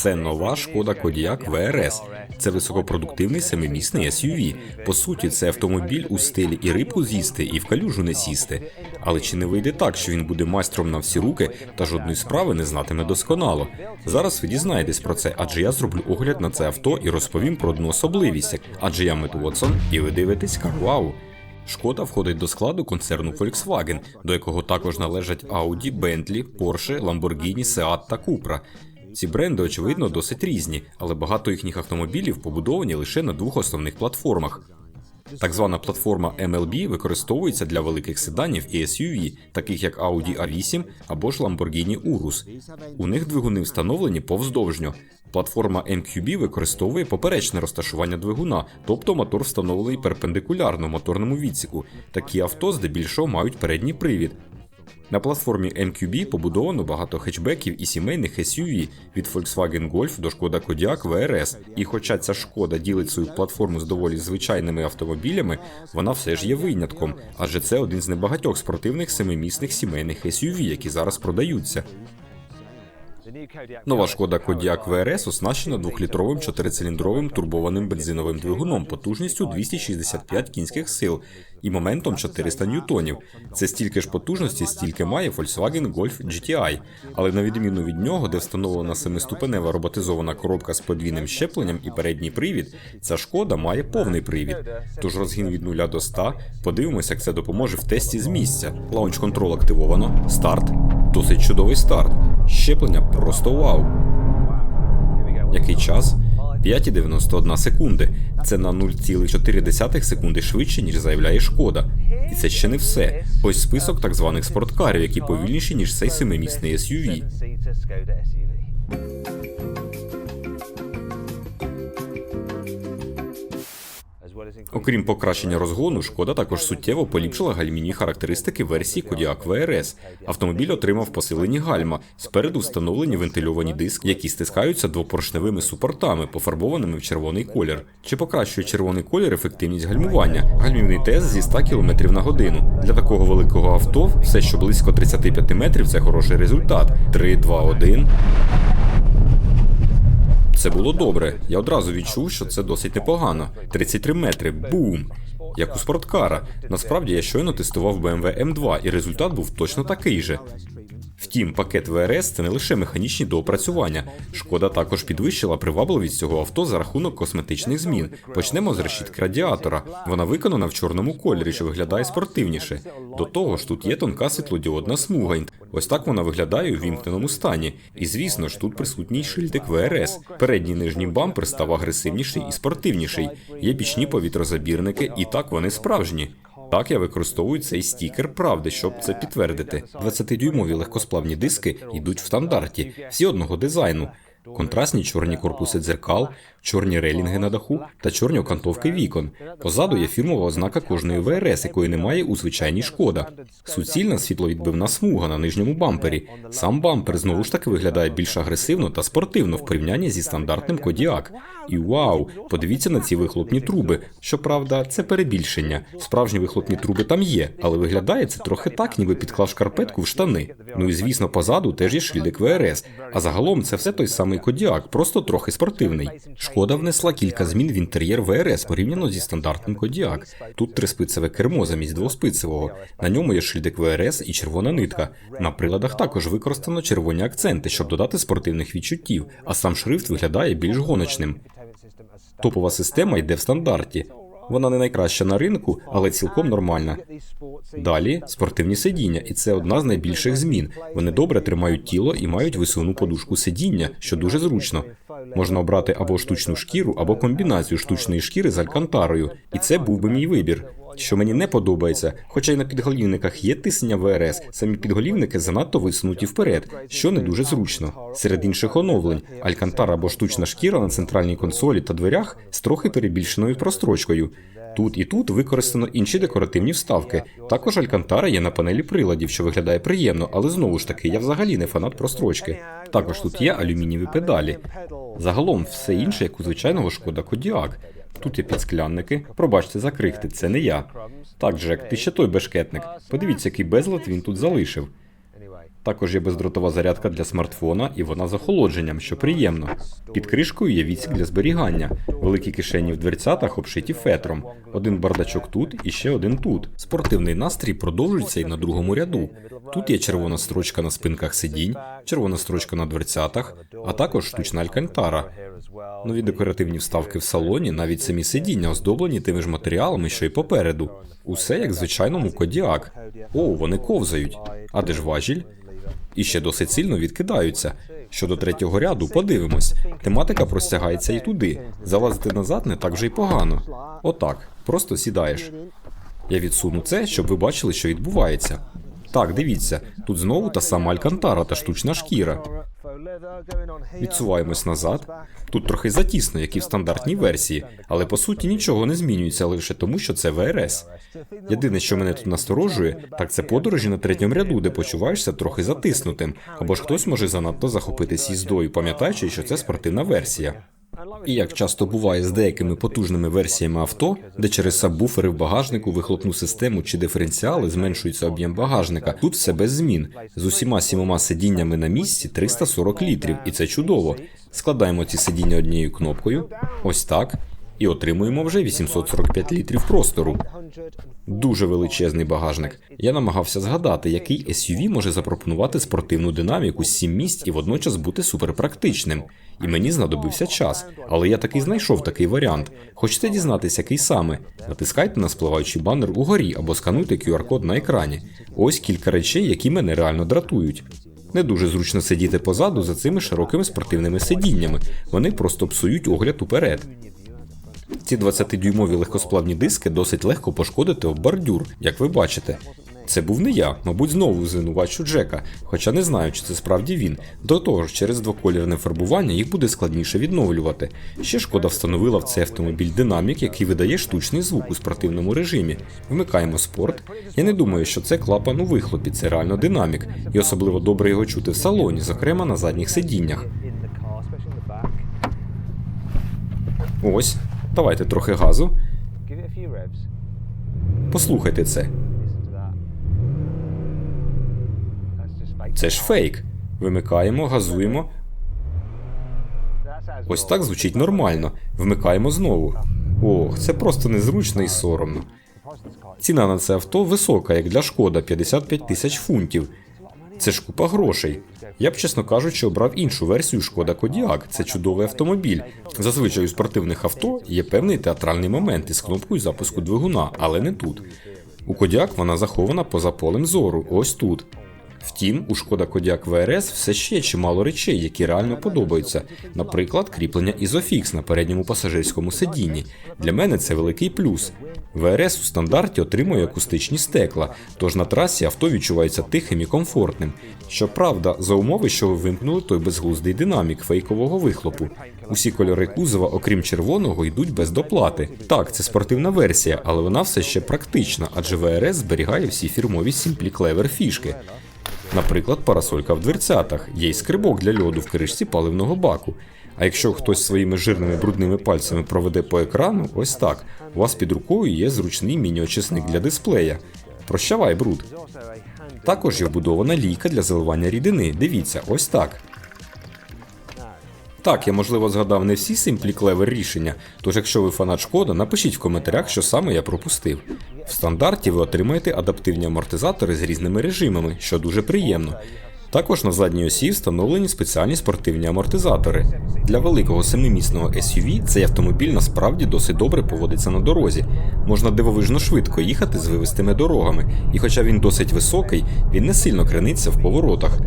Це нова шкода Кодіак ВРС. Це високопродуктивний семимісний SUV. По суті, це автомобіль у стилі і рибку з'їсти, і в калюжу не сісти. Але чи не вийде так, що він буде майстром на всі руки та жодної справи не знатиме досконало? Зараз ви дізнаєтесь про це, адже я зроблю огляд на це авто і розповім про одну особливість. Адже я Мет Уотсон, і ви дивитесь Карвау. Шкода входить до складу концерну Volkswagen, до якого також належать Audi, Bentley, Porsche, Lamborghini, Seat та Cupra. Ці бренди, очевидно, досить різні, але багато їхніх автомобілів побудовані лише на двох основних платформах. Так звана платформа MLB використовується для великих седанів і SUV, таких як Audi A8 або ж Lamborghini Urus. У них двигуни встановлені повздовжньо. Платформа MQB використовує поперечне розташування двигуна, тобто мотор встановлений перпендикулярно моторному відсіку. Такі авто здебільшого мають передній привід. На платформі MQB побудовано багато хетчбеків і сімейних SUV від Volkswagen Golf до Škoda Kodiaq VRS. І хоча ця шкода ділить свою платформу з доволі звичайними автомобілями, вона все ж є винятком, адже це один з небагатьох спортивних семимісних сімейних SUV, які зараз продаються. Нова шкода Kodiaq VRS оснащена двохлітровим чотирициліндровим турбованим бензиновим двигуном потужністю 265 кінських сил і моментом 400 ньютонів. Це стільки ж потужності, стільки має Volkswagen Golf GTI. Але на відміну від нього, де встановлена семиступенева роботизована коробка з подвійним щепленням і передній привід, ця шкода має повний привід. Тож розгін від 0 до 100, подивимося, як це допоможе в тесті з місця. Лаунч контрол активовано. Старт. Досить чудовий старт. Щеплення просто вау. Який час? 5,91 секунди. Це на 0,4 секунди швидше, ніж заявляє шкода. І це ще не все. Ось список так званих спорткарів, які повільніші, ніж цей семимісний SUV. Окрім покращення розгону, шкода також суттєво поліпшила гальмівні характеристики версії Kodiaq VRS. Автомобіль отримав посилені гальма, спереду встановлені вентильовані диски, які стискаються двопоршневими супортами, пофарбованими в червоний колір. Чи покращує червоний колір ефективність гальмування? Гальмівний тест зі 100 км на годину. Для такого великого авто все, що близько 35 метрів, це хороший результат. 3, 2, 1. Це було добре. Я одразу відчув, що це досить непогано. 33 метри, бум! Як у спорткара. Насправді я щойно тестував BMW M2, і результат був точно такий же. Втім, пакет ВРС це не лише механічні доопрацювання. Шкода також підвищила привабливість цього авто за рахунок косметичних змін. Почнемо з решітки радіатора. Вона виконана в чорному кольорі, що виглядає спортивніше. До того ж, тут є тонка світлодіодна смуга. Ось так вона виглядає у вімкненому стані. І звісно ж, тут присутній шильдик ВРС. Передній нижній бампер став агресивніший і спортивніший. Є бічні повітрозабірники, і так вони справжні. Так, я використовую цей стікер правди, щоб це підтвердити. 20-дюймові легкосплавні диски йдуть в стандарті, всі одного дизайну. Контрастні чорні корпуси дзеркал, чорні релінги на даху та чорні окантовки вікон. Позаду є фірмова ознака кожної ВРС, якої немає у звичайній шкода. Суцільна світловідбивна смуга на нижньому бампері. Сам бампер знову ж таки виглядає більш агресивно та спортивно в порівнянні зі стандартним Кодіак. І вау, подивіться на ці вихлопні труби. Щоправда, це перебільшення. Справжні вихлопні труби там є, але виглядає це трохи так, ніби підклав шкарпетку в штани. Ну і звісно, позаду теж є шильдик ВРС. А загалом це все той самий Кодіак, просто трохи спортивний. Шкода внесла кілька змін в інтер'єр ВРС порівняно зі стандартним Кодіак. Тут триспицеве кермо замість двоспицевого. На ньому є шильдик ВРС і червона нитка. На приладах також використано червоні акценти, щоб додати спортивних відчуттів, а сам шрифт виглядає більш гоночним. Топова система йде в стандарті. Вона не найкраща на ринку, але цілком нормальна. Далі спортивні сидіння, і це одна з найбільших змін. Вони добре тримають тіло і мають висувну подушку сидіння, що дуже зручно. Можна обрати або штучну шкіру, або комбінацію штучної шкіри з алькантарою, і це був би мій вибір. Що мені не подобається, хоча й на підголівниках є тиснення ВРС, самі підголівники занадто висунуті вперед, що не дуже зручно. Серед інших оновлень алькантара або штучна шкіра на центральній консолі та дверях з трохи перебільшеною прострочкою. Тут і тут використано інші декоративні вставки. Також алькантара є на панелі приладів, що виглядає приємно, але знову ж таки я взагалі не фанат прострочки. Також тут є алюмінієві педалі. Загалом все інше, як у звичайного шкода Кодіак. Тут є підсклянники. Пробачте за крихти, це не я. Так, Джек, ти ще той бешкетник. Подивіться, який безлад він тут залишив. Також є бездротова зарядка для смартфона, і вона з охолодженням, що приємно. Під кришкою є відсік для зберігання. Великі кишені в дверцятах обшиті фетром. Один бардачок тут і ще один тут. Спортивний настрій продовжується і на другому ряду. Тут є червона строчка на спинках сидінь, червона строчка на дверцятах, а також штучна алькантара. Нові декоративні вставки в салоні, навіть самі сидіння оздоблені тими ж матеріалами, що й попереду. Усе як звичайному кодіак. О, вони ковзають. А де ж важіль? І ще досить сильно відкидаються. Щодо третього ряду, подивимось. Тематика простягається і туди. Залазити назад не так вже й погано. Отак, просто сідаєш. Я відсуну це, щоб ви бачили, що відбувається. Так, дивіться, тут знову та сама алькантара та штучна шкіра. Відсуваємось назад. Тут трохи затісно, як і в стандартній версії, але по суті нічого не змінюється лише тому, що це ВРС. Єдине, що мене тут насторожує, так це подорожі на третьому ряду, де почуваєшся трохи затиснутим, або ж хтось може занадто захопитись їздою, пам'ятаючи, що це спортивна версія. І як часто буває з деякими потужними версіями авто, де через сабвуфери в багажнику, вихлопну систему чи диференціали зменшується об'єм багажника, тут все без змін. З усіма сімома сидіннями на місці 340 літрів, і це чудово. Складаємо ці сидіння однією кнопкою, ось так, і отримуємо вже 845 літрів простору. Дуже величезний багажник. Я намагався згадати, який SUV може запропонувати спортивну динаміку з 7 місць і водночас бути суперпрактичним. І мені знадобився час, але я таки знайшов такий варіант. Хочете дізнатися, який саме? Натискайте на спливаючий банер угорі або скануйте QR-код на екрані. Ось кілька речей, які мене реально дратують. Не дуже зручно сидіти позаду за цими широкими спортивними сидіннями. Вони просто псують огляд уперед. Ці 20-дюймові легкосплавні диски досить легко пошкодити об бордюр, як ви бачите. Це був не я, мабуть, знову звинувачу Джека, хоча не знаю, чи це справді він. До того ж, через двоколірне фарбування їх буде складніше відновлювати. Ще шкода встановила в цей автомобіль динамік, який видає штучний звук у спортивному режимі. Вмикаємо спорт. Я не думаю, що це клапан у вихлопі, це реально динамік, і особливо добре його чути в салоні, зокрема на задніх сидіннях. Ось, давайте трохи газу. Послухайте це. Це ж фейк. Вимикаємо, газуємо. Ось так звучить нормально. Вмикаємо знову. Ох, це просто незручно і соромно. Ціна на це авто висока, як для шкода 55 тисяч фунтів. Це ж купа грошей. Я б, чесно кажучи, обрав іншу версію шкода Кодіак. Це чудовий автомобіль. Зазвичай у спортивних авто є певний театральний момент із кнопкою запуску двигуна, але не тут. У Кодіак вона захована поза полем зору, ось тут. Втім, у шкода Кодіак ВРС все ще є чимало речей, які реально подобаються. Наприклад, кріплення Ізофікс на передньому пасажирському сидінні. Для мене це великий плюс. ВРС у стандарті отримує акустичні стекла, тож на трасі авто відчувається тихим і комфортним. Щоправда, за умови, що ви вимкнули той безглуздий динамік фейкового вихлопу. Усі кольори кузова, окрім червоного, йдуть без доплати. Так, це спортивна версія, але вона все ще практична, адже ВРС зберігає всі фірмові Simply Clever фішки. Наприклад, парасолька в дверцятах, є й скрибок для льоду в кришці паливного баку. А якщо хтось своїми жирними брудними пальцями проведе по екрану, ось так, у вас під рукою є зручний міні-очисник для дисплея. Прощавай, бруд. Також є вбудована лійка для заливання рідини. Дивіться, ось так. Так, я можливо згадав не всі Simply Clever рішення, тож якщо ви фанат шкода, напишіть в коментарях, що саме я пропустив. В стандарті ви отримаєте адаптивні амортизатори з різними режимами, що дуже приємно. Також на задній осі встановлені спеціальні спортивні амортизатори. Для великого семимісного SUV цей автомобіль насправді досить добре поводиться на дорозі. Можна дивовижно швидко їхати з вивистими дорогами, і хоча він досить високий, він не сильно крениться в поворотах.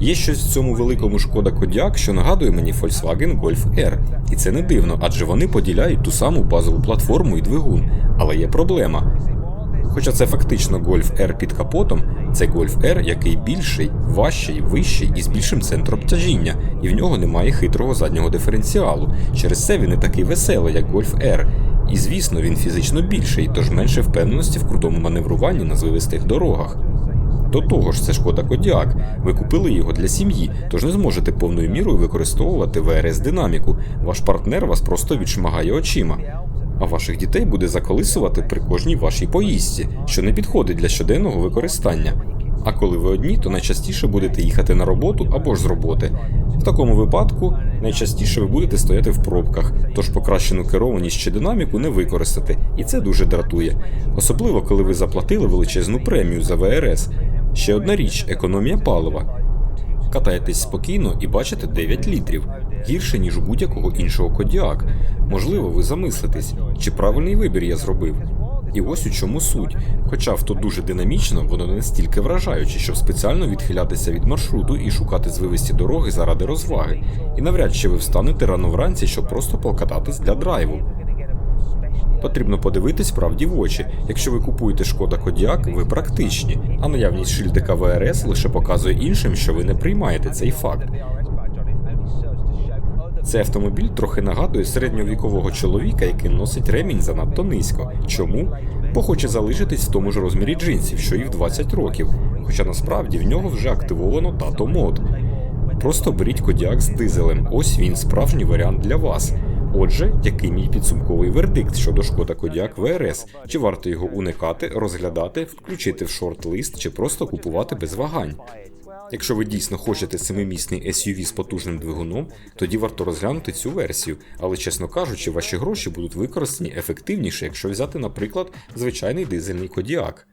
Є щось в цьому великому шкода Кодіак, що нагадує мені Volkswagen Golf R. І це не дивно, адже вони поділяють ту саму базову платформу і двигун. Але є проблема. Хоча це фактично Golf R під капотом, це Golf R, який більший, важчий, вищий і з більшим центром тяжіння, і в нього немає хитрого заднього диференціалу. Через це він не такий веселий, як Golf R. І звісно, він фізично більший, тож менше впевненості в крутому маневруванні на звивистих дорогах. До того ж, це шкода Кодіак. Ви купили його для сім'ї, тож не зможете повною мірою використовувати ВРС динаміку. Ваш партнер вас просто відшмагає очима. А ваших дітей буде заколисувати при кожній вашій поїздці, що не підходить для щоденного використання. А коли ви одні, то найчастіше будете їхати на роботу або ж з роботи. В такому випадку найчастіше ви будете стояти в пробках, тож покращену керованість чи динаміку не використати, і це дуже дратує. Особливо, коли ви заплатили величезну премію за ВРС. Ще одна річ економія палива. Катаєтесь спокійно і бачите 9 літрів, гірше, ніж у будь-якого іншого кодіак. Можливо, ви замислитесь, чи правильний вибір я зробив. І ось у чому суть. Хоча авто дуже динамічно, воно не настільки вражаюче, щоб спеціально відхилятися від маршруту і шукати звивисті дороги заради розваги. І навряд чи ви встанете рано вранці, щоб просто покататись для драйву. Потрібно подивитись правді в очі. Якщо ви купуєте шкода Кодіак, ви практичні, а наявність шильдика ВРС лише показує іншим, що ви не приймаєте цей факт. Цей автомобіль трохи нагадує середньовікового чоловіка, який носить ремінь занадто низько. Чому? Бо хоче залишитись в тому ж розмірі джинсів, що і в 20 років, хоча насправді в нього вже активовано тато мод. Просто беріть кодіак з дизелем, ось він справжній варіант для вас. Отже, який мій підсумковий вердикт щодо шкода Кодіак ВРС? Чи варто його уникати, розглядати, включити в шорт-лист, чи просто купувати без вагань? Якщо ви дійсно хочете семимісний SUV з потужним двигуном, тоді варто розглянути цю версію, але чесно кажучи, ваші гроші будуть використані ефективніше, якщо взяти, наприклад, звичайний дизельний Кодіак.